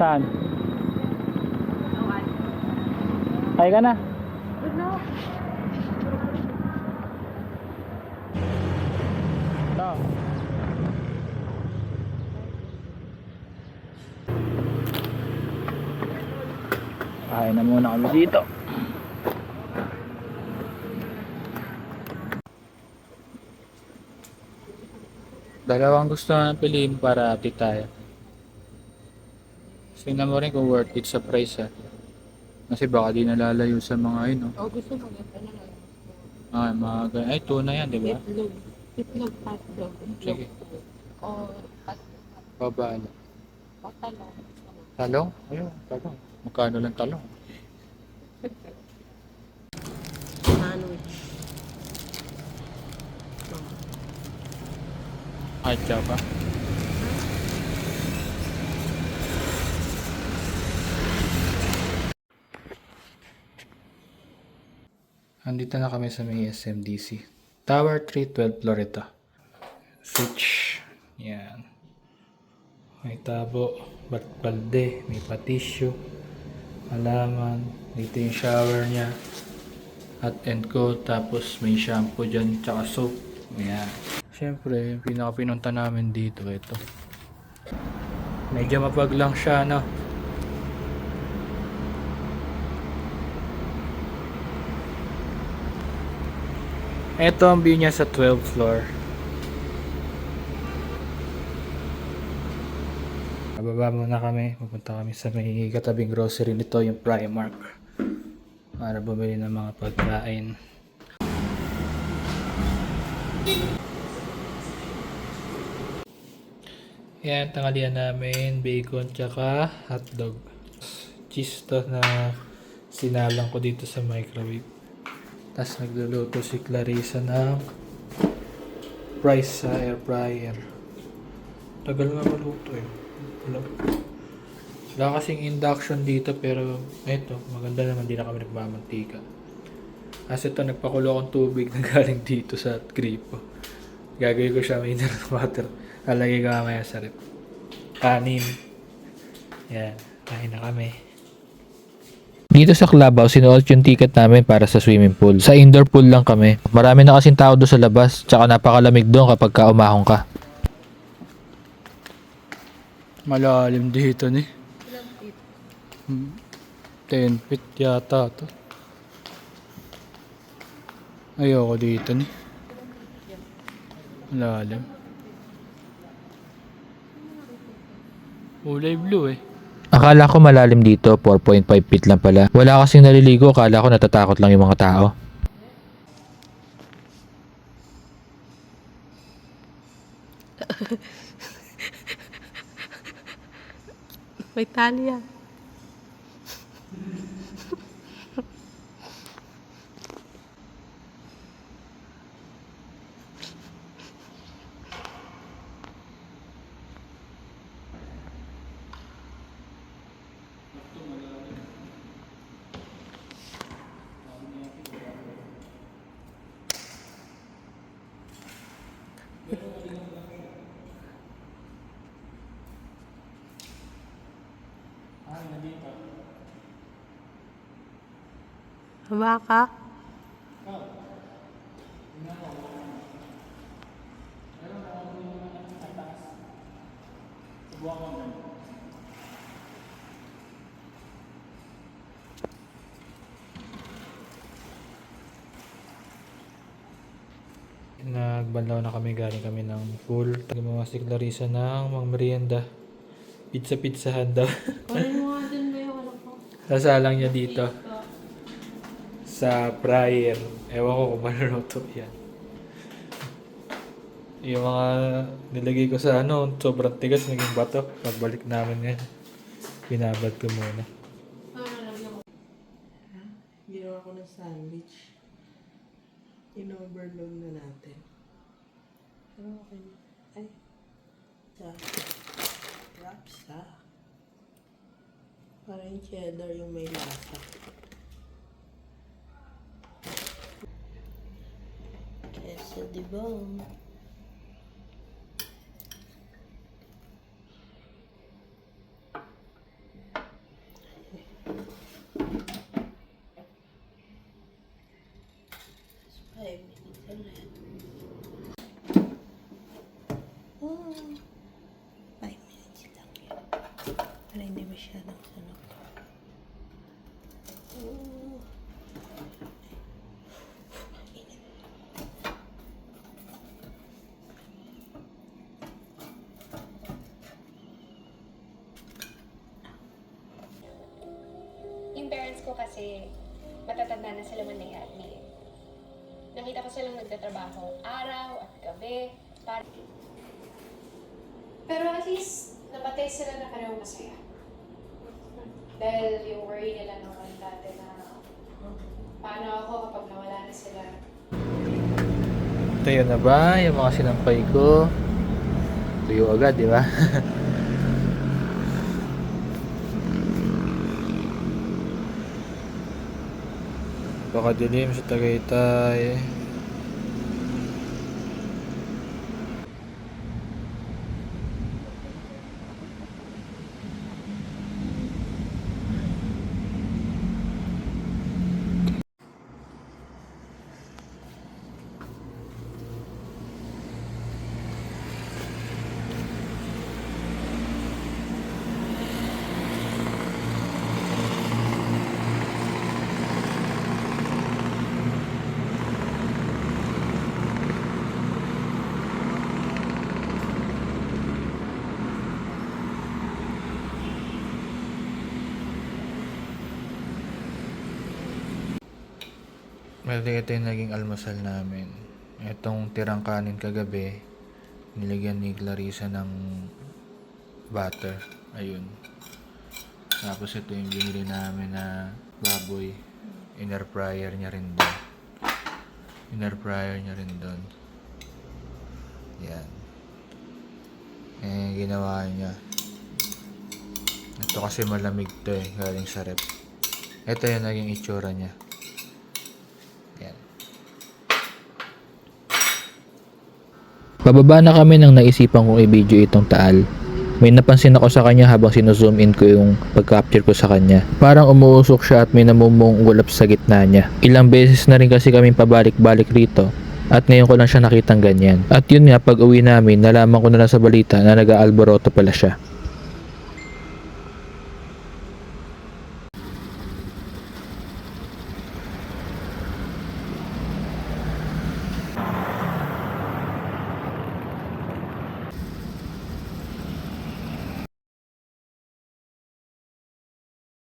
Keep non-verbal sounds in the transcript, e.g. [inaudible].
Saan? Ay ka na. Ito. Kain na muna kami dito. Dalawang gusto na piliin para tayo. Tingnan mo rin kung worth it sa price ha. Kasi baka di nalalayo sa mga yun. Oh. O gusto mo ganito na lang. Ah, mga gan- Ay, tuna yan, di ba? Itlog. Itlog hotdog. Sige. O pat Babala. patalong. Talong? Ayun, talong. Magkano lang talong? Sandwich. Ay, tsaka. Andito na kami sa may SMDC. Tower 312 Florida. Switch. Yan. May tabo, bat balde, may patisyo, halaman, dito yung shower niya, hot and cold, tapos may shampoo dyan, tsaka soap. Yan. Siyempre, yung pinaka-pinunta namin dito, ito. Medyo mapag lang siya, no? Ito ang view niya sa 12th floor. Bababa muna kami. Pupunta kami sa may katabing grocery nito, yung Primark. Para bumili ng mga pagkain. Yan, tangalian namin, bacon, tsaka hotdog. Cheese to na sinalang ko dito sa microwave. Tapos nagluluto si Clarissa ng rice sa air fryer. Tagal nga maluto eh. Wala. Wala kasing induction dito pero eto, maganda naman di na kami nagmamantika. Kasi ito nagpakulo akong tubig na [laughs] galing dito sa gripo. Gagawin ko siya mineral water. Lalagay ko mamaya sa rep. Kanin. Yan. Kain na kami. Dito sa Clubhouse, sinuot yung ticket namin para sa swimming pool. Sa indoor pool lang kami. Marami na kasing tao doon sa labas. Tsaka napakalamig doon kapag ka umahong ka. Malalim dito ni. Ilang feet? 10 feet yata to. Ayoko dito ni. Malalim. Kulay blue eh. Akala ko malalim dito, 4.5 feet lang pala. Wala kasing naliligo, akala ko natatakot lang yung mga tao. [laughs] May tali. Haba ka? Nagbanlaw na kami, galing kami ng pool. Gumawa si Clarissa ng mga merienda. Pizza-pizzahan daw. [laughs] Kunin mo nga dun ba yung ano ko? Sasalang niya dito. Sa fryer. Ewan ko kung maluluto yan. Yung mga nilagay ko sa ano, sobrang tigas, naging bato. Pagbalik namin ngayon, binabad ko muna. Ginawa ko ng sandwich. In-overload na natin. Pero okay na. Ay. Sa. Wraps ha. Parang cheddar yung may lasa. Queso di bone. siya ng sunog. Ooh. Yung parents ko kasi, matatanda na sila man at me. Nakita ko silang nagtatrabaho araw at gabi. Para... Pero at least, napatay sila na parehong masaya. Dahil yung worry nila naman dati na paano ako kapag nawala na sila. Tuyo na ba yung mga sinampay ko? Tuyo agad, di ba? [laughs] Pakadilim sa Tagaytay. Well, ito yung naging almusal namin. Itong tirang kanin kagabi, nilagyan ni Clarissa ng butter. Ayun. Tapos ito yung binili namin na baboy. Inner fryer niya rin doon. Inner fryer niya rin doon. Yan. Eh, ginawa niya. Ito kasi malamig to eh, galing sa rep. Ito yung naging itsura niya. Yan. Pababa na kami nang naisipan kong i-video itong taal. May napansin ako sa kanya habang sinuzoom in ko yung pag-capture ko sa kanya. Parang umuusok siya at may namumong ulap sa gitna niya. Ilang beses na rin kasi kaming pabalik-balik rito. At ngayon ko lang siya nakitang ganyan. At yun nga, pag uwi namin, nalaman ko na lang sa balita na nag-aalboroto pala siya.